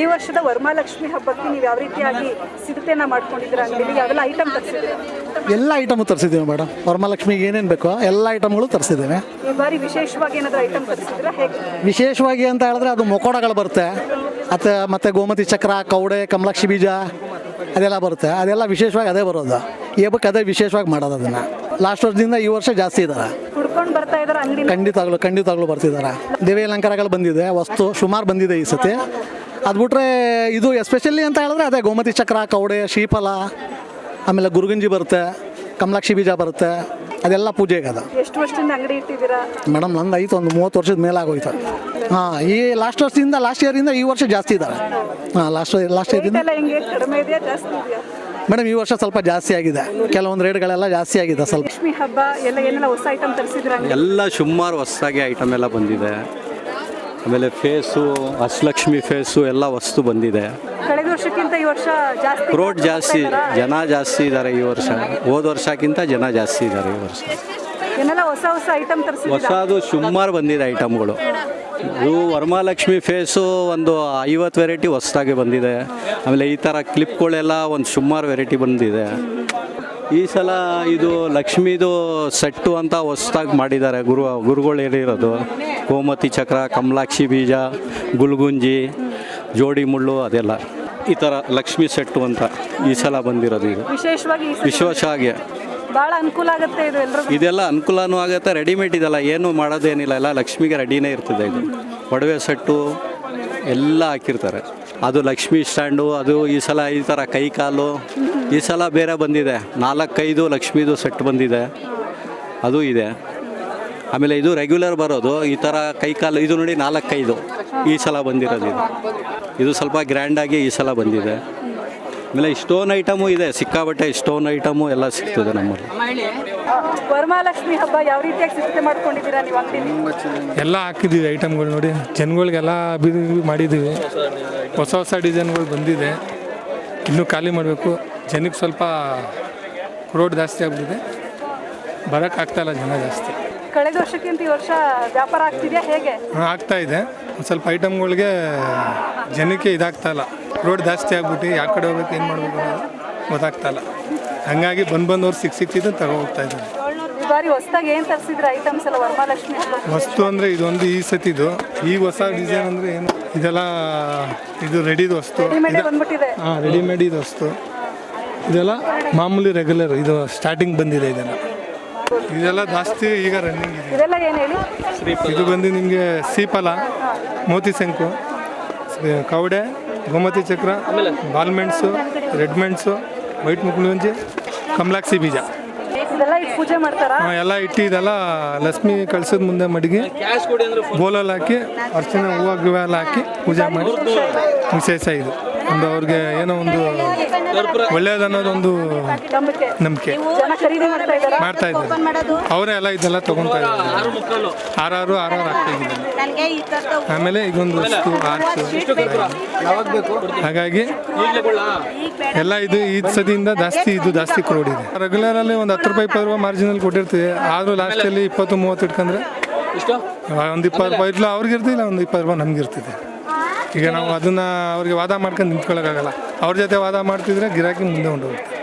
ಈ ವರ್ಷದ ವರಮಹಾಲಕ್ಷ್ಮಿ ಹಬ್ಬಕ್ಕೆ ನೀವು ಯಾವ ರೀತಿಯಾಗಿ ಸಿದ್ಧತೆಯನ್ನ ಮಾಡ್ಕೊಂಡಿದ್ದೀರಾ ಅಂಗಡಿಲಿ ಯಾವೆಲ್ಲ ಐಟಮ್ ತರಿಸಿದ್ದೀರಾ? ಎಲ್ಲ ಐಟಮು ತರಿಸಿದ್ದೀವಿ ಮೇಡಮ್ ವರಮಹಾಲಕ್ಷ್ಮಿಗೆ ಏನೇನು ಬೇಕೋ ಎಲ್ಲ ಐಟಮ್ಗಳು ತರಿಸಿದ್ದೇವೆ. ಈ ಬಾರಿ ವಿಶೇಷವಾಗಿ ಏನಾದರೂ ಐಟಮ್ ತರಿಸಿದ್ದೀರಾ? ಹೇಗೆ? ವಿಶೇಷವಾಗಿ ಅಂತ ಹೇಳಿದ್ರೆ ಅದು ಮೊಕೋಡಗಳು ಬರುತ್ತೆ. ಮತ್ತು ಮತ್ತು ಗೋಮತಿ ಚಕ್ರ ಕೌಡೆ ಕಮಲಾಕ್ಷಿ ಬೀಜ ಅದೆಲ್ಲ ಬರುತ್ತೆ. ಅದೆಲ್ಲ ವಿಶೇಷವಾಗಿ ಅದೇ ಬರೋದು. ಈ ಹಬ್ಬಕ್ಕೆ ಅದೇ ವಿಶೇಷವಾಗಿ ಮಾಡೋದು ಅದನ್ನು. ಲಾಸ್ಟ್ ವರ್ಷದಿಂದ ಈ ವರ್ಷ ಜಾಸ್ತಿ ಇದ್ದಾರೆ ಹುಡ್ಕೊಂಡು ಬರ್ತಾ ಇದ್ದಾರೆ ಅಂಗಡಿ ಖಂಡಿತವಾಗ್ಲು ಖಂಡಿತವಾಗ್ಲು ಬರ್ತಿದ್ದಾರೆ ದೇವಿ ಅಲಂಕಾರಗಳು ಬಂದಿದೆ. ವಸ್ತು ಸುಮಾರು ಬಂದಿದೆ ಈ ಸತಿ. ಅದು ಬಿಟ್ರೆ ಇದು ಎಸ್ಪೆಷಲಿ ಅಂತ ಹೇಳಿದ್ರೆ ಅದೇ ಗೋಮತಿ ಚಕ್ರ ಕೌಡೆ ಶ್ರೀಫಲ ಆಮೇಲೆ ಗುರುಗಂಜಿ ಬರುತ್ತೆ ಕಮಲಾಕ್ಷಿ ಬೀಜ ಬರುತ್ತೆ ಅದೆಲ್ಲ ಪೂಜೆಗೆ ಅದು. ಎಷ್ಟು ವರ್ಷದಿಂದ ಅಂಗಡಿ ಇಟ್ಟಿದ್ದೀರಾ? ಮೇಡಮ್ ನಂದು ಐತೆ ಒಂದು ಮೂವತ್ತು ವರ್ಷದ ಮೇಲೆ ಆಗೋಯ್ತು. ಹಾಂ ಈ ಲಾಸ್ಟ್ ವರ್ಷದಿಂದ ಲಾಸ್ಟ್ ಇಯರಿಂದ ಈ ವರ್ಷ ಜಾಸ್ತಿ ಇದ್ದಾರೆ ಹಾಂ ಲಾಸ್ಟ್ ಲಾಸ್ಟ್ ಇಯರಿಂದ ಮೇಡಮ್ ಈ ವರ್ಷ ಸ್ವಲ್ಪ ಜಾಸ್ತಿ ಆಗಿದೆ. ಕೆಲವೊಂದು ರೇಟ್ಗಳೆಲ್ಲ ಜಾಸ್ತಿ ಆಗಿದೆ ಸ್ವಲ್ಪ. ಲಕ್ಷ್ಮಿ ಹಬ್ಬ ಎಲ್ಲ ಏನೆಲ್ಲ ಹೊಸ ಐಟಮ್ ತರಿಸಿದ್ರೆ ಎಲ್ಲ ಸುಮಾರು ಹೊಸದಾಗಿ ಐಟಮ್ ಎಲ್ಲ ಬಂದಿದೆ. ಆಮೇಲೆ ಫೇಸು ಅಷ್ಟಲಕ್ಷ್ಮಿ ಫೇಸು ಎಲ್ಲ ವಸ್ತು ಬಂದಿದೆ. ಕಳೆದ ವರ್ಷಕ್ಕಿಂತ ಈ ವರ್ಷ ಜಾಸ್ತಿ ರೋಡ್ ಜಾಸ್ತಿ ಜನ ಜಾಸ್ತಿ ಇದ್ದಾರೆ ಈ ವರ್ಷ. ಹೋದ ವರ್ಷಕ್ಕಿಂತ ಜನ ಜಾಸ್ತಿ ಇದ್ದಾರೆ ಈ ವರ್ಷ. ಏನೆಲ್ಲ ಹೊಸ ಹೊಸ ಐಟಮ್ ತರಿಸಿದ್ದೀರಾ? ಹೊಸದು ಸುಮಾರು ಬಂದಿದೆ ಐಟಮ್ಗಳು ಇದು ವರಮಹಾಲಕ್ಷ್ಮಿ ಫೇಸು ಒಂದು ಐವತ್ತು ವೆರೈಟಿ ಹೊಸದಾಗಿ ಬಂದಿದೆ. ಆಮೇಲೆ ಈ ಥರ ಕ್ಲಿಪ್ಗಳೆಲ್ಲ ಒಂದು ಸುಮಾರು ವೆರೈಟಿ ಬಂದಿದೆ. ಈ ಸಲ ಇದು ಲಕ್ಷ್ಮೀದು ಸೆಟ್ಟು ಅಂತ ಹೊಸ್ದಾಗಿ ಮಾಡಿದ್ದಾರೆ ಗುರು ಗುರುಗಳು ಹೇಳಿರೋದು ಗೋಮತಿ ಚಕ್ರ ಕಮಲಾಕ್ಷಿ ಬೀಜ ಗುಲ್ಗುಂಜಿ ಜೋಡಿ ಮುಳ್ಳು ಅದೆಲ್ಲ. ಈ ಥರ ಲಕ್ಷ್ಮಿ ಸೆಟ್ಟು ಅಂತ ಈ ಸಲ ಬಂದಿರೋದು ಈಗ ವಿಶೇಷವಾಗಿ ವಿಶ್ವಾಸಾಗಿ ಬಹಳ ಅನುಕೂಲ ಆಗುತ್ತೆ ಇದು ಇದೆಲ್ಲ ಅನುಕೂಲನೂ ಆಗುತ್ತೆ ರೆಡಿಮೇಡ್ ಇದೆಲ್ಲ ಏನು ಮಾಡೋದೇನಿಲ್ಲ. ಎಲ್ಲ ಲಕ್ಷ್ಮಿಗೆ ರೆಡಿನೇ ಇರ್ತದೆ ಇದು. ಒಡವೆ ಸೆಟ್ಟು ಎಲ್ಲ ಹಾಕಿರ್ತಾರೆ. ಅದು ಲಕ್ಷ್ಮಿ ಸ್ಟ್ಯಾಂಡು ಅದು ಈ ಸಲ ಈ ಥರ ಕೈ ಕಾಲು ಈ ಸಲ ಬೇರೆ ಬಂದಿದೆ. ನಾಲ್ಕೈದು ಲಕ್ಷ್ಮೀದು ಸೆಟ್ ಬಂದಿದೆ. ಅದು ಇದೆ. ಆಮೇಲೆ ಇದು ರೆಗ್ಯುಲರ್ ಬರೋದು. ಈ ಥರ ಕೈ ಕಾಲು ಇದು ನೋಡಿ ನಾಲ್ಕೈದು. ಈ ಸಲ ಬಂದಿರೋದು ಇದು. ಇದು ಸ್ವಲ್ಪ ಗ್ರ್ಯಾಂಡಾಗಿ ಈ ಸಲ ಬಂದಿದೆ. ಆಮೇಲೆ ಸ್ಟೋನ್ ಐಟಮು ಇದೆ. ಸಿಕ್ಕಾಬಟ್ಟೆ ಸ್ಟೋನ್ ಐಟಮು ಎಲ್ಲ ಸಿಗ್ತದೆ ನಮ್ಮಲ್ಲಿ. ವರಮಹಾಲಕ್ಷ್ಮಿ ಹಬ್ಬ ಯಾವ ರೀತಿಯಾಗಿ ಸಿದ್ಧತೆ ಮಾಡ್ಕೊಂಡಿದ್ದೀರಾ ನೀವು ಅಂಗಡಿ ಎಲ್ಲ ಹಾಕಿದ್ದೀವಿ ಐಟಮ್ಗಳು ನೋಡಿ. ಜನಗಳಿಗೆಲ್ಲ ಅಭಿವೃದ್ಧಿ ಮಾಡಿದ್ದೀವಿ. ಹೊಸ ಹೊಸ ಡಿಸೈನ್ಗಳು ಬಂದಿದೆ. ಇನ್ನೂ ಖಾಲಿ ಮಾಡಬೇಕು. ಜನಕ್ಕೆ ಸ್ವಲ್ಪ ರೋಡ್ ಜಾಸ್ತಿ ಆಗ್ಬಿಟ್ಟಿದೆ. ಬರೋಕ್ಕಾಗ್ತಾಯಿಲ್ಲ ಜನ ಜಾಸ್ತಿ. ಕಳೆದ ವರ್ಷಕ್ಕಿಂತ ಈ ವರ್ಷ ವ್ಯಾಪಾರ ಆಗ್ತಿದೆಯಾ? ಹೇಗೆ? ಆಗ್ತಾ ಇದೆ. ಒಂದು ಸ್ವಲ್ಪ ಐಟಮ್ಗಳಿಗೆ ಜನಕ್ಕೆ ಇದಾಗ್ತಾ ಇಲ್ಲ. ರೋಡ್ ಜಾಸ್ತಿ ಆಗ್ಬಿಟ್ಟು ಯಾವ ಕಡೆ ಹೋಗ್ಬೇಕು ಏನು ಮಾಡಬೇಕು ಅನ್ನೋದು ಗೊತ್ತಾಗ್ತಾ ಇಲ್ಲ. ಹಂಗಾಗಿ ಬಂದು ಬಂದವ್ರು ಸಿಕ್ ಸಿಕ್ತಿದ್ದು ತಗೋ ಹೋಗ್ತಾ ಇದ್ದಾರೆ. ಈ ಬಾರಿ ಹೊಸದಾಗಿ ಏನು ತರಿಸಿದ್ರ ಐಟಮ್ಸ್ ಎಲ್ಲ ವರಮಹಾಲಕ್ಷ್ಮಿ ಹಬ್ಬ ವಸ್ತು ಅಂದರೆ ಇದೊಂದು ಈ ಸತಿದು. ಈ ಹೊಸ ಡಿಸೈನ್ ಅಂದರೆ ಏನು? ಇದೆಲ್ಲ ಇದು ರೆಡಿದು ವಸ್ತು. ರೆಡಿಮೇಡ್ ಬಂದ್ಬಿಟ್ಟಿದೆ. ಹಾಂ ರೆಡಿಮೇಡ್ ಇದು ವಸ್ತು. ಇದೆಲ್ಲ ಮಾಮೂಲಿ ರೆಗ್ಯುಲರ್ ಇದು ಸ್ಟಾರ್ಟಿಂಗ್ ಬಂದಿದೆ ಇದೆಲ್ಲ. ಇದೆಲ್ಲ ಜಾಸ್ತಿ ಈಗ ರನ್ನಿಂಗ್ ಇದೆ. ಇದೆಲ್ಲ ಏನು ಹೇಳಿ? ಇದು ಬಂದು ನಿಮಗೆ ಸೀಪಲ ಮೋತಿ ಶಂಕು ಕವಡೆ ಗೋಮತಿ ಚಕ್ರ ಬಾಲ್ಮೆಣ್ಸು ರೆಡ್ ಮೆಣಸು ವೈಟ್ ಮುಕ್ಳುಂಜಿ ಕಮಲಾಕ್ಷಿ ಬೀಜ. ಪೂಜೆ ಮಾಡ್ತಾರಾ? ಎಲ್ಲ ಇಟ್ಟು ಇದೆಲ್ಲ ಲಕ್ಷ್ಮಿ ಕಳ್ಸದ ಮುಂದೆ ಮಡಗಿ ಬೋಲಲ್ಲಿ ಹಾಕಿ ಅರ್ಚನೆ ಹೂವು ಗಿವ ಎಲ್ಲ ಹಾಕಿ ಪೂಜೆ ಮಾಡಿ ವಿಶೇಷ ಇದು. ಒಂದು ಅವ್ರಿಗೆ ಏನೋ ಒಂದು ಒಳ್ಳೇದನ್ನೋದೊಂದು ನಂಬಿಕೆ ಮಾಡ್ತಾ ಇದ್ದಾರಾ. ಅವರೇ ಎಲ್ಲ ಇದೆಲ್ಲ ತಗೊಂತಾ ಇದ್ದಾರೆ. ಆರಾರು ಆರಾರು ಆಗ್ತಾ ಇದ್ದಾರೆ ಆಮೇಲೆ ಈಗೊಂದು ವಸ್ತು ಆರ್ಟ್ಸ್ ಹಾಗಾಗಿ ಎಲ್ಲ ಇದು ಈ ಸದಿಯಿಂದ ಜಾಸ್ತಿ ಇದು ಜಾಸ್ತಿ ಕ್ರೋಡ್ ಇದೆ. ರೆಗ್ಯುಲರ್ ಅಲ್ಲಿ ಒಂದು ಹತ್ತು ರೂಪಾಯಿ ಇಪ್ಪತ್ತು ರೂಪಾಯಿ ಮಾರ್ಜಿನಲ್ಲಿ ಕೊಟ್ಟಿರ್ತೀವಿ. ಆದ್ರೂ ಲಾಸ್ಟಲ್ಲಿ ಇಪ್ಪತ್ತು ಮೂವತ್ತು ಇಟ್ಕೊಂಡ್ರೆ ಒಂದು ಇಪ್ಪತ್ತು ರೂಪಾಯಿ ಇಲ್ಲ ಅವ್ರಿಗೆ ಇರ್ತಿಲ್ಲ ಒಂದು ಇಪ್ಪತ್ತು ರೂಪಾಯಿ ನಮ್ಗೆ ಇರ್ತಿದೆ ಈಗ ನಾವು ಅದನ್ನು ಅವ್ರಿಗೆ ವಾದ ಮಾಡ್ಕೊಂಡು ನಿಂತ್ಕೊಳ್ಳೋಕ್ಕಾಗಲ್ಲ ಅವ್ರ ಜೊತೆ ವಾದ ಮಾಡ್ತಿದ್ರೆ ಗಿರಾಕಿ ಮುಂದೆ ಹೊಂಟೋಗುತ್ತೆ